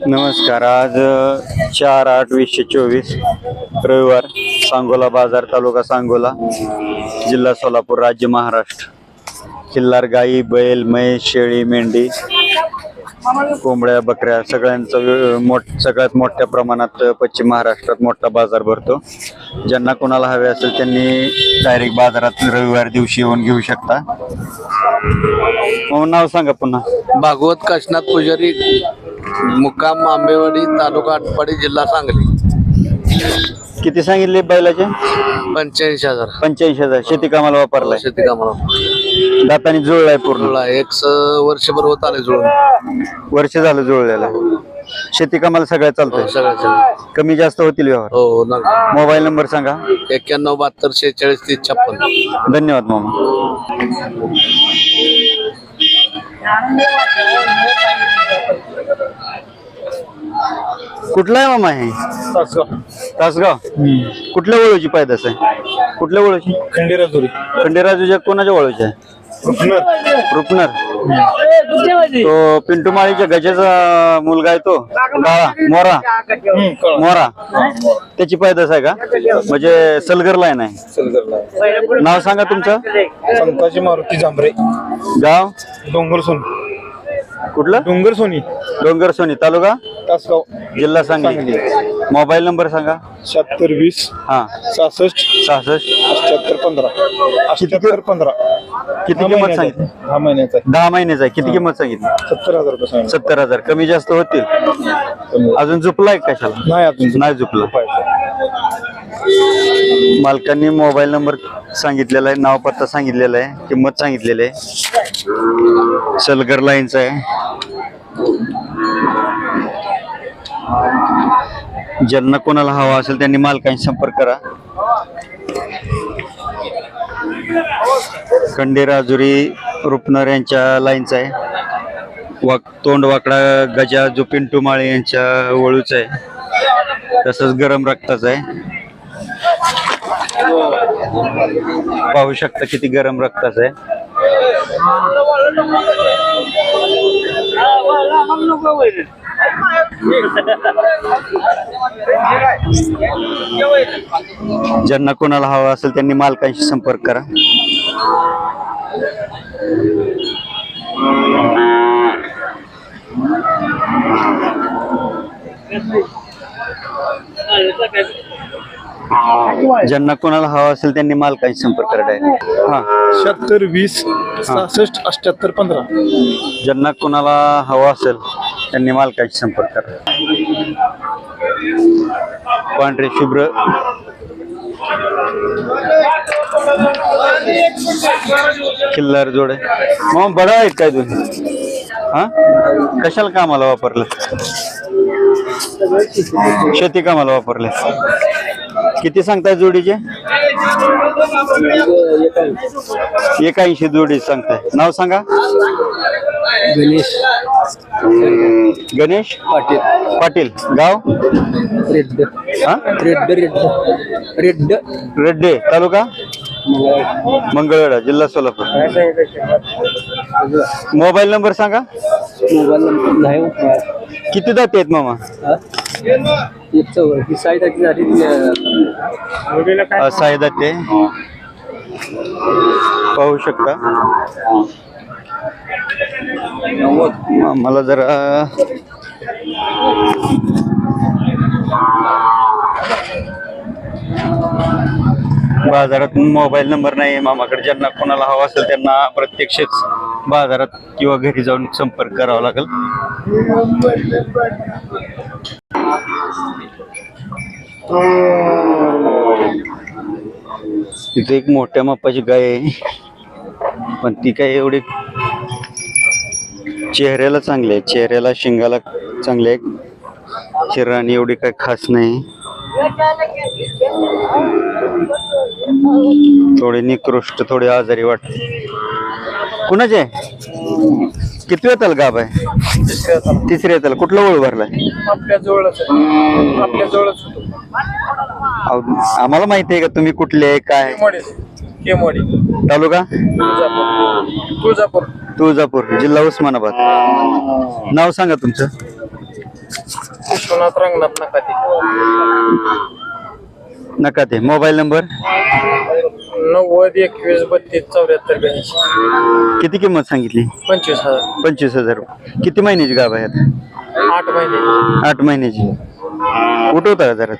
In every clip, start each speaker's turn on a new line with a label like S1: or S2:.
S1: नमस्कार आज चार आठ वीसशे चोवीस रविवार सांगोला बाजार तालुका सांगोला जिल्हा सोलापूर राज्य महाराष्ट्र. खिल्लार गाई बैल म्हैस शेळी मेंढी कोंबड्या बकऱ्या सगळ्यांचं मोठ सगळ्यात मोठ्या प्रमाणात पश्चिम महाराष्ट्रात मोठा बाजार भरतो. ज्यांना कोणाला हवे असेल त्यांनी डायरेक्ट बाजारात रविवार दिवशी येऊन घेऊ शकता. नाव सांगा पुन्हा.
S2: भागवत काशनाथ पुजारी. मुक्काम आंबेवाडी तालुका आटपाडी जिल्हा सांगली.
S1: किती सांगितले बैलाचे?
S2: पंच्याऐंशी हजार.
S1: पंच्याऐंशी हजार. शेती कामाला वापरलाय.
S2: शेती कामाला
S1: दाताने जुळलाय पूर्ण.
S2: जुळला. एक स- वर्षभर होत आले जुळून.
S1: वर्ष झालं जुळलेला. शेती कामाला सगळं चालतंय.
S2: हो, सगळं सगळं
S1: कमी जास्त होतील व्यवहार.
S2: हो ना
S1: मोबाईल नंबर सांगा.
S2: एक्क्याण्णव बहात्तर शेहेचाळीस तीस छप्पन.
S1: धन्यवाद मामा. कुठला आहे मामा हे? तासगाव. कुठल्या वळूची पायदास आहे? कुठल्या वळूची
S3: खंडेराजुरी.
S1: खंडेराजूच्या कोणाच्या वळूची आहे? रुपनर. तो पिंटू माळीच्या गजाचा मुलगा आहे तो काळा मोरा. मोरा. त्याची पैदास आहे का? म्हणजे सलगर लाईन आहे. नाव सांगा तुमचं.
S3: संताजी मारुती जांभरे.
S1: गाव?
S3: डोंगर सोनी
S1: कुठलं?
S3: डोंगर सोनी
S1: डोंगर सोनी तालुका?
S3: तासगाव.
S1: जिल्हा सांगली. मोबाईल नंबर सांगा.
S3: शहात्तर वीस
S1: हा.
S3: सहासष्ट
S1: सहासष्ट.
S3: अठ्याहत्तर पंधरा. अठ्याहत्तर पंधरा.
S1: किती किंमत सांगितली.
S3: दहा महिन्याचा.
S1: दहा महिन्याचा किती किंमत सांगितली?
S3: सत्तर हजार रुपये.
S1: सत्तर हजार. कमी जास्त होतील? अजून झुपलाय कशाला?
S3: नाही अजून
S1: नाही झुपलं. मालकांनी मोबाईल नंबर सांगितलेला आहे. नाव पत्ता सांगितलेला आहे. किंमत सांगितलेली आहे. सलगर लाईनचा आहे. ज्यांना कोणाला हवा असेल त्यांनी मालकांशी संपर्क करा. खंडेराजुरी रुपनर यांच्या लाईनचा आहे. वाक तोंड वाकडा गजा जो पिंटू माळे यांच्या वळूचा आहे. तसंच गरम रक्ताचा आहे. पाहू शकता किती गरम रक्ताच आहे. ज्यांना कोणाला हवा असेल त्यांनी मालकांशी संपर्क करा. ज्यांना कोणाला हवा असेल त्यांनी मालकांशी संपर्क करा डायरेक्ट हा.
S3: शहात्तर वीस सहासष्ट अठ्याहत्तर पंधरा.
S1: ज्यांना कोणाला हवा असेल त्यांनी मालकाशी संपर्क करा पांढरे शुभ्र. किल्लार जोडे. मग बडा आहेत काय तुम्ही? हा? कशाला कामाला वापरलं? शेती कामाला वापरले. किती सांगताय जोडीचे? एकाऐंशी जोडी सांगताय. नाव सांगा.
S2: गणेश.
S1: गणेश
S2: पाटील.
S1: पाटील. गाव?
S2: रेड्ड.
S1: हा?
S2: रेड्ड रेड्ड. रेड्ड.
S1: रेड्डे. तालुका? मंगळवेढा जिल्हा सोलापूर. मोबाईल नंबर सांगा.
S2: मोबाईल नंबर नाही
S1: किती दाते आहेत मामा?
S2: ही? साईड झाली
S1: अ, सहा दाते. पाहू शकता. मला जरा बाजारात मोबाईल नंबर नाही मामाकडे ज्यांना कोणाला हवा असेल त्यांना प्रत्यक्षच बाजारात किंवा घरी जाऊन संपर्क करावा लागेल. तिथे एक मोठ्या मापाची गाय आहे. पण ती काय एवढी चेहऱ्याला चांगली आहे चेहऱ्याला शिंगाला चांगली आहे चिराणी एवढी काय खास नाही. थोडी निकृष्ट थोडी आजारी वाटते. कुणाचे? किती वेताल गाब आहे तिसऱ्या येताल कुठला ओळ भरलाय
S3: आपल्या जवळच
S1: आम्हाला माहिती आहे का तुम्ही कुठले आहे, काय
S3: केमवाडी.
S1: तालुका?
S3: तुळजापूर. तुळजापूर.
S1: तुळजापूर जिल्हा उस्मानाबाद. नाव सांगा तुमचं.
S4: विश्वनाथ रंगनाथ नकाते.
S1: नका ते मोबाईल नंबर?
S4: नव्वद एकवीस बत्तीस चौऱ्याहत्तर ब्याऐंशी.
S1: किती किंमत सांगितली?
S4: पंचवीस हजार.
S1: पंचवीस हजार. किती महिन्याची गाभ आहे
S4: आठ महिने.
S1: आठ महिन्याची. उठवता जरा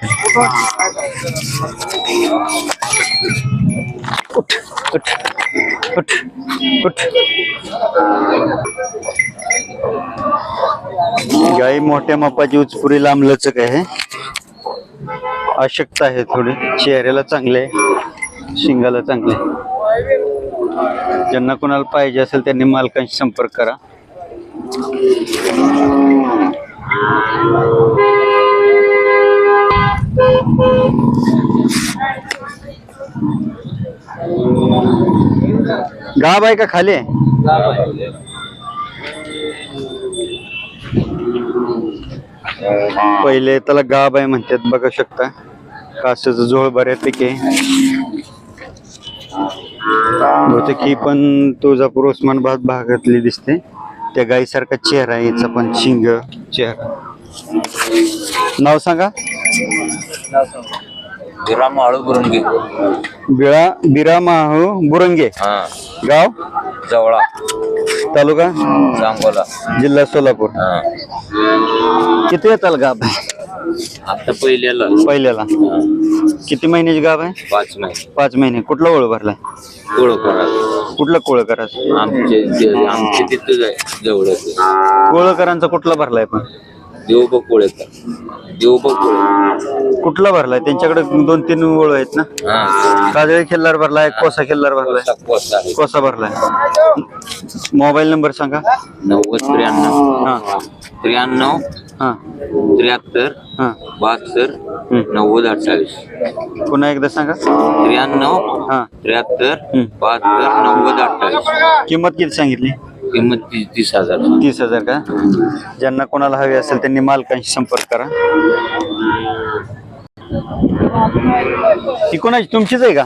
S1: उठ उठ उठ उठ. गाई मोठ्या मापाची उचपुरी लांब लचक आहे. अशक्त आहे थोडी. चेहऱ्याला चांगले आहे. शिंगाला चांगले ज्यांना कोणाला पाहिजे असेल त्यांनी मालकांशी संपर्क करा. गाब आहे का खाली? आहे. पहिले त्याला गाब आहे म्हणतात बघू शकता. कासाचं जोळ बऱ्यापैकी आहे. बहुतेक ही पण तुळजापूर उस्मानाबाद भागातली दिसते. त्या गाईसारखा चेहरा आहे याचा पण शिंग चेहरा. नाव सांगा.
S5: विराम आळू बुरुंगी.
S1: बिळा बिरा माहू बुरंगे.
S5: हा.
S1: गाव?
S5: जवळा.
S1: तालुका?
S5: सांगोला
S1: जिल्हा सोलापूर.
S5: हा.
S1: किती येताल गाब आहे
S5: आता पहिल्याला.
S1: पहिल्याला. किती महिन्याची गाब आहे?
S5: पाच महिने.
S1: पाच महिने. कुठला ओळ भरलाय?
S5: कोळ करा
S1: कुठला कोळ करायचं?
S5: आमचे जे- आमचे तिथं जाय जवळच
S1: कोळकरांचा कुठला भरलाय पण?
S5: देवबा कोळेकर देवबा कोळे
S1: कुठला भरलाय? त्यांच्याकडे दोन तीन ओळ आहेत ना?
S5: हा.
S1: काजळी खिल्लार भरलाय कोसा खिल्लार भरलाय.
S5: कोसा आहे.
S1: कोसा भरलाय. मोबाईल नंबर सांगा.
S5: नव्वद त्र्याण्णव.
S1: हा.
S5: त्र्याण्णव
S1: हा.
S5: त्र्याहत्तर
S1: हा.
S5: बहात्तर. नव्वद अठ्ठावीस.
S1: पुन्हा एकदा सांगा.
S5: त्र्याण्णव
S1: हा.
S5: त्र्याहत्तर
S1: हम्म.
S5: बहात्तर नव्वद अठ्ठावीस.
S1: किंमत किती सांगितली?
S5: किंमत ती- तीस हज़ार.
S1: तीस हज़ार का? ज्यांना कोणाला हवी असेल त्यांनी मालकांशी संपर्क करा. ती कोणाची? तुमचीच आहे का?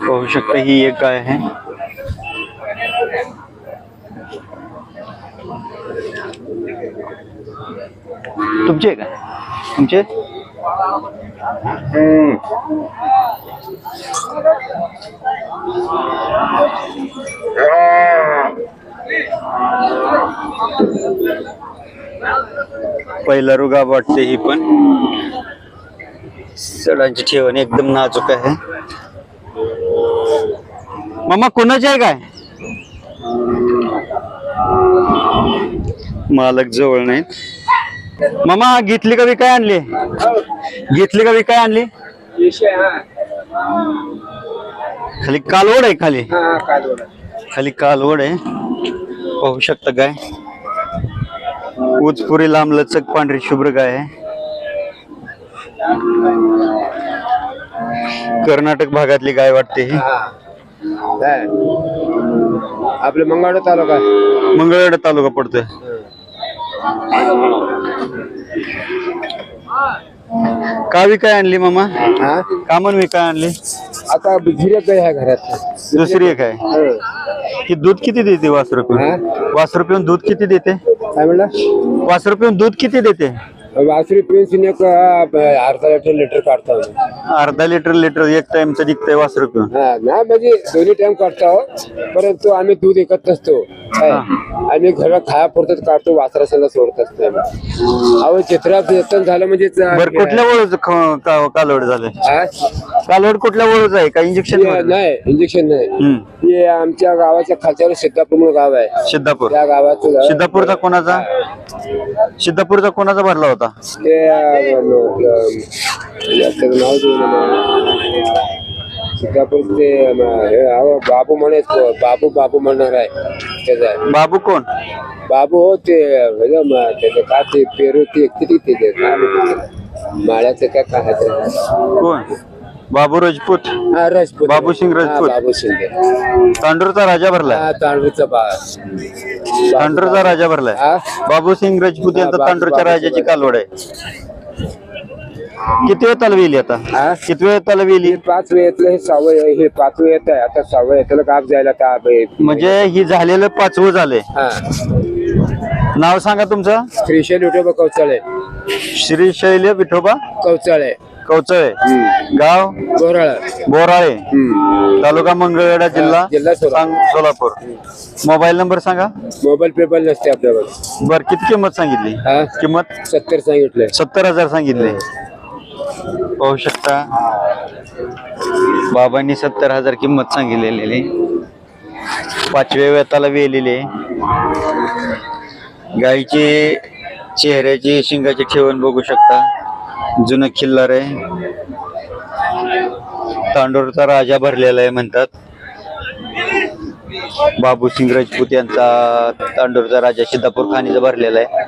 S1: पाहू शकता ही एक गाय आहे. तुमची का? तुमचे पहिला रुगा वाटते ही पण. सडांची ठेवण एकदम नाजूक आहे. मामा कोणाची आहे काय? मालक जवळ नाहीत. मामा घेतली का काय आणली? घेतली का काय आणली? खाली कालवड आहे खाली. खाली कालवड आहे. पाहू शकता गाय उचपुरी लांब लचक पांढरी शुभ्र गाय आहे. कर्नाटक भागातली गाय वाटते ही.
S4: आपले मंगळवार तालुका.
S1: मंगळवेढा तालुका पडतोय. का विकाय आणली मामा?
S4: हा?
S1: का म्हणून विकाय आणली?
S4: आता गिऱ्हाईक आहे घरात?
S1: दुसरी एक आहे. ही. दूध किती देते वासरू पिऊन? वासरू पिऊन दूध किती देते?
S4: काय म्हणलं?
S1: वासरू पिऊन दूध किती देते?
S4: वासरी पेन्शन एक अर्धा लिटर लिटर काढतो
S1: अर्धा लिटर लिटर एक टाइमचं निघतंय वासरू पिऊन
S4: हा ना म्हणजे दोन्ही टाइम काढतो परंतु आम्ही दूध एकत नसतो काय? आम्ही घरात खाया पुरतच काढतो वासराशाला सोडत असतो आम्ही. अहो चित्रात येतन झालं म्हणजे
S1: बर कुठल्या वळूच कालवड झालंय?
S4: हा?
S1: कालवड कुठल्या वळूच आहे? का इंजेक्शन
S4: ते नाही इंजेक्शन नाही. ते आमच्या गावाच्या खालच्यावर सिद्धापूर म्हणून गाव आहे.
S1: सिद्धापूर.
S4: त्या गावाचं
S1: सिद्धापूरचा कोणाचा? सिद्धापूरचा कोणाचा भरला होता?
S4: ते अं, अं, याचं नाव. सिद्धापूर ते हे, बाबू म्हणे बाबू बाबू म्हणणार आहे त्याचा.
S1: बाबू कोण
S4: बाबू हो ते म्हणजे म- त्याचं ते पेरू ते किती ते? माळ्याचं काय काय आहे ते?
S1: कोण बाबू राजपूत?
S4: हा राजपूत.
S1: बाबू सिंग
S4: हा,
S1: राजपूत.
S4: बाबू शिंदे
S1: तांडूरचा राजा भरलाय.
S4: हा
S1: तांडूरचा राजा भरलाय.
S4: हा?
S1: बाबू सिंग राजपूत यांचा
S4: बाबू-
S1: तांडूरच्या राजाची कालवड आहे. किती वेळ तलवेली आता?
S4: हा?
S1: किती वेळ तलवेली
S4: हे पाच वेळेतलं हे आहे, हे पाच वेळ आहे आता सहावं येतलं गाप जायला का
S1: म्हणजे ही झालेलं पाचवं झालंय.
S4: हा.
S1: नाव सांगा तुमचं.
S4: श्रीशैल विठोबा कौचाळे.
S1: श्री शैल्य विठोबा
S4: कौचाळे.
S1: कवचळे. गाव बोराळे.
S4: हम्म.
S1: तालुका मंगळवेढा जिल्हा
S4: जिल्हा सोलापूर.
S1: सांग- सोलापूर. मोबाईल नंबर सांगा.
S4: मोबाईल पेपर नसते आपल्यावर
S1: बर किती किंमत सांगितली?
S4: हा?
S1: किंमत?
S4: सत्तर सांगितलंय
S1: सत्तर हजार सांगितले. पाहू शकता. बाबांनी सत्तर हजार किंमत सांगितलेली. पाचव्या वेताला वेलेले. गाईची चेहऱ्याची शिंगाची ठेवण बघू शकता. जुनं किल्लार आहे. तांडूरचा राजा भरलेला आहे म्हणतात. बाबू सिंग राजपूत यांचा तांडूरचा राजा सिद्धापूर खानीचा भरलेला आहे.